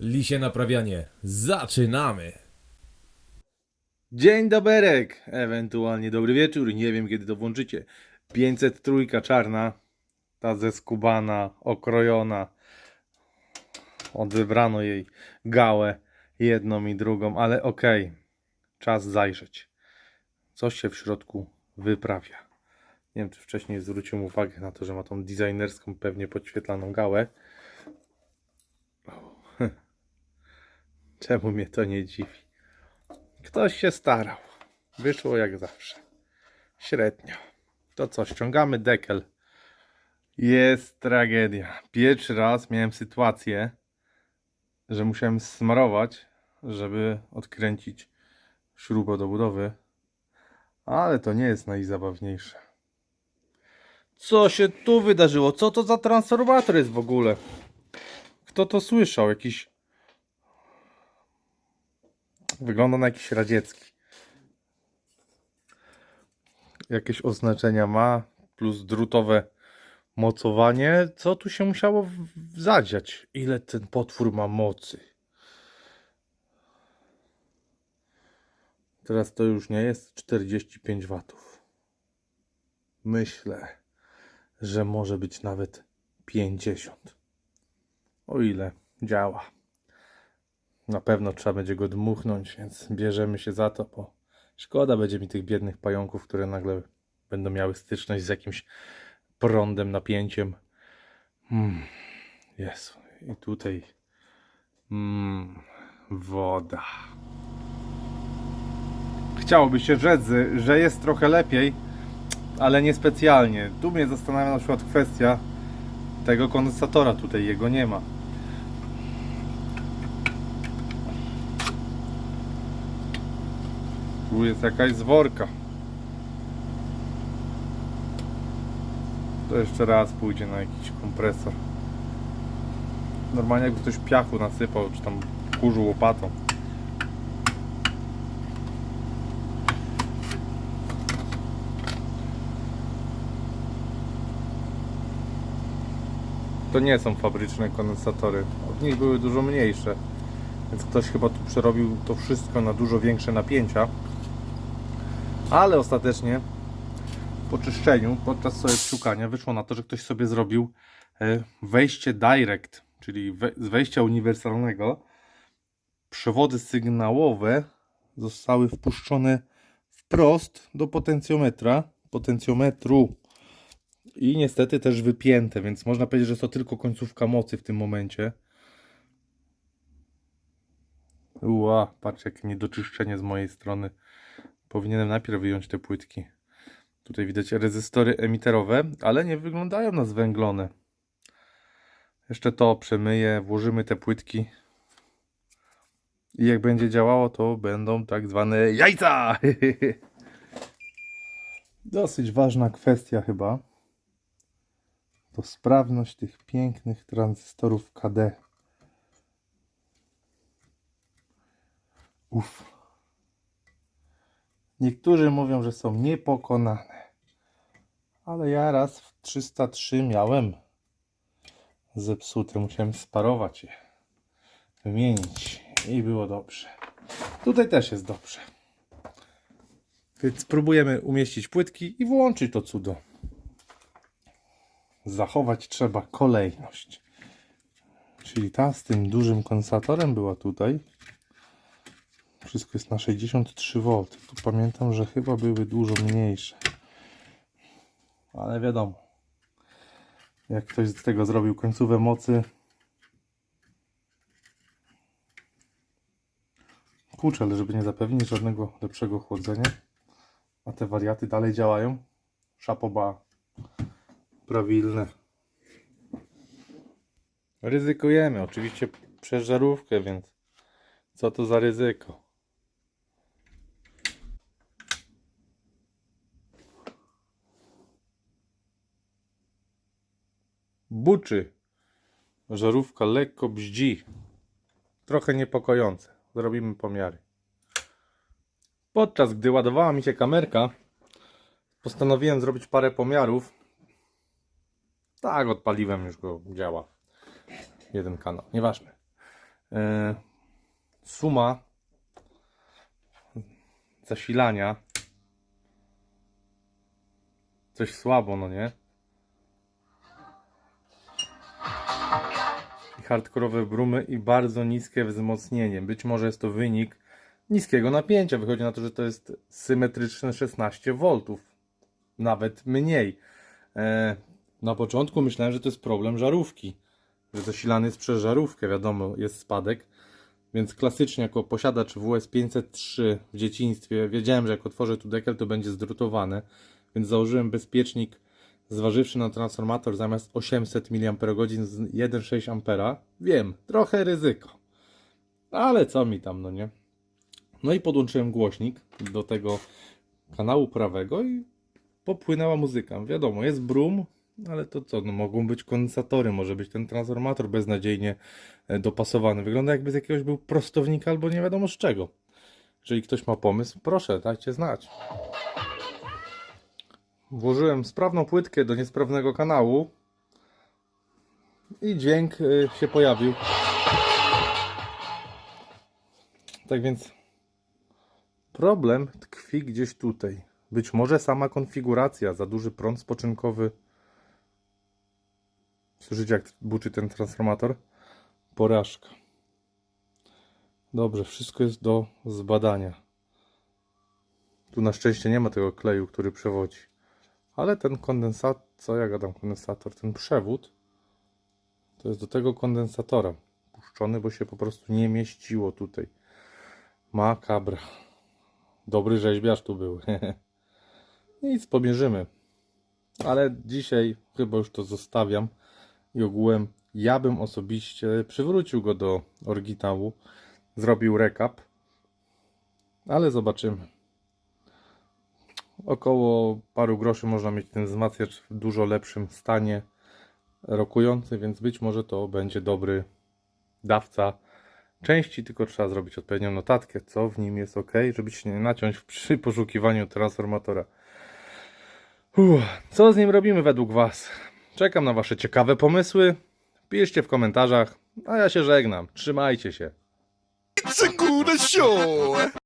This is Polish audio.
Lisie naprawianie. Zaczynamy! Dzień doberek, ewentualnie dobry wieczór, nie wiem kiedy to włączycie. 503 czarna, ta zeskubana, okrojona. Odebrano jej gałę, jedną i drugą, ale okej, czas zajrzeć. Coś się w środku wyprawia. Nie wiem, czy wcześniej zwróciłem uwagę na to, że ma tą designerską, pewnie podświetlaną gałę. Czemu mnie to nie dziwi? Ktoś się starał. Wyszło jak zawsze. Średnio. To co, ściągamy dekel. Jest tragedia. Pierwszy raz miałem sytuację, że musiałem smarować, żeby odkręcić śrubę do budowy. Ale to nie jest najzabawniejsze. Co się tu wydarzyło? Co to za transformator jest w ogóle? Kto to słyszał? Jakiś Wygląda na jakiś radziecki. Jakieś oznaczenia ma, plus drutowe mocowanie. Co tu się musiało zadziać? Ile ten potwór ma mocy? Teraz to już nie jest 45 watów. Myślę, że może być nawet 50. O ile działa. Na pewno trzeba będzie go dmuchnąć, więc bierzemy się za to, bo szkoda będzie mi tych biednych pająków, które nagle będą miały styczność z jakimś prądem, napięciem. Mm, i tutaj mm, woda. Chciałoby się rzec, że jest trochę lepiej, ale niespecjalnie. Tu mnie zastanawia na przykład kwestia tego kondensatora, tutaj jego nie ma. Tu jest jakaś zworka. To jeszcze raz pójdzie na jakiś kompresor. Normalnie jakby ktoś piachu nasypał, czy tam kurzu łopatą. To nie są fabryczne kondensatory. Od nich były dużo mniejsze. Więc ktoś chyba tu przerobił to wszystko na dużo większe napięcia. Ale ostatecznie po czyszczeniu, podczas sobie szukania, wyszło na to, że ktoś sobie zrobił e, wejście direct, czyli z wejścia uniwersalnego. Przewody sygnałowe zostały wpuszczone wprost do potencjometra, potencjometru i niestety też wypięte, więc można powiedzieć, że to tylko końcówka mocy w tym momencie. Ua, patrz jakie niedoczyszczenie z mojej strony. Powinienem najpierw wyjąć te płytki. Tutaj widać rezystory emiterowe, ale nie wyglądają na zwęglone. Jeszcze to przemyję, włożymy te płytki. I jak będzie działało, to będą tak zwane jajca! Dosyć ważna kwestia chyba. To sprawność tych pięknych tranzystorów KD. Uff. Niektórzy mówią, że są niepokonane. Ale ja raz w 303 miałem zepsute. Musiałem sparować je. Wymienić. I było dobrze. Tutaj też jest dobrze. Więc spróbujemy umieścić płytki i włączyć to cudo. Zachować trzeba kolejność. Czyli ta z tym dużym kondensatorem była tutaj. Wszystko jest na 63 V. Tu pamiętam, że chyba były dużo mniejsze. Ale wiadomo. Jak ktoś z tego zrobił końcówę mocy. Kurczę, ale żeby nie zapewnić żadnego lepszego chłodzenia. A te wariaty dalej działają. Szapoba. Prawilne. Ryzykujemy. Oczywiście przez żarówkę, więc co to za ryzyko? Buczy. Żarówka lekko bździ. Trochę niepokojące. Zrobimy pomiary. Podczas gdy ładowała mi się kamerka, postanowiłem zrobić parę pomiarów. Tak, odpaliłem, już go działa. Jeden kanał, nieważne. e, suma zasilania coś słabo, no nie? Hardkorowe brumy i bardzo niskie wzmocnienie. Być może jest to wynik niskiego napięcia. Wychodzi na to, że to jest symetryczne 16 V. Nawet mniej. E, na początku myślałem, że to jest problem żarówki. Że zasilany jest przez żarówkę, wiadomo, jest spadek. Więc klasycznie jako posiadacz WS 503 w dzieciństwie wiedziałem, że jak otworzę tu dekel, to będzie zdrutowane. Więc założyłem bezpiecznik zważywszy na transformator zamiast 800 mAh z 1,6 A. Wiem, trochę ryzyko. Ale co mi tam, no nie? No i podłączyłem głośnik do tego kanału prawego i popłynęła muzyka. Wiadomo, jest brum, ale to co, no mogą być kondensatory, może być ten transformator beznadziejnie e, dopasowany. Wygląda jakby z jakiegoś był prostownika albo nie wiadomo z czego. Jeżeli ktoś ma pomysł, proszę, dajcie znać. Włożyłem sprawną płytkę do niesprawnego kanału i dźwięk y, się pojawił. Tak więc problem tkwi gdzieś tutaj. Być może sama konfiguracja, za duży prąd spoczynkowy. Słyszycie jak buczy ten transformator? Porażka. Dobrze, wszystko jest do zbadania. Tu na szczęście nie ma tego kleju, który przewodzi. Ale ten kondensator, co ja gadam kondensator, ten przewód to jest do tego kondensatora puszczony, bo się po prostu nie mieściło tutaj. Makabra. Dobry rzeźbiarz tu był. Nic, pomierzymy. Ale dzisiaj chyba już to zostawiam i ogółem ja bym osobiście przywrócił go do oryginału, zrobił recap, ale zobaczymy około paru groszy można mieć ten wzmacniacz w dużo lepszym stanie rokujący, więc być może to będzie dobry dawca części, tylko trzeba zrobić odpowiednią notatkę, co w nim jest ok, żeby się nie naciąć przy poszukiwaniu transformatora. Uff, co z nim robimy według Was? Czekam na Wasze ciekawe pomysły. Piszcie w komentarzach, a ja się żegnam. Trzymajcie się.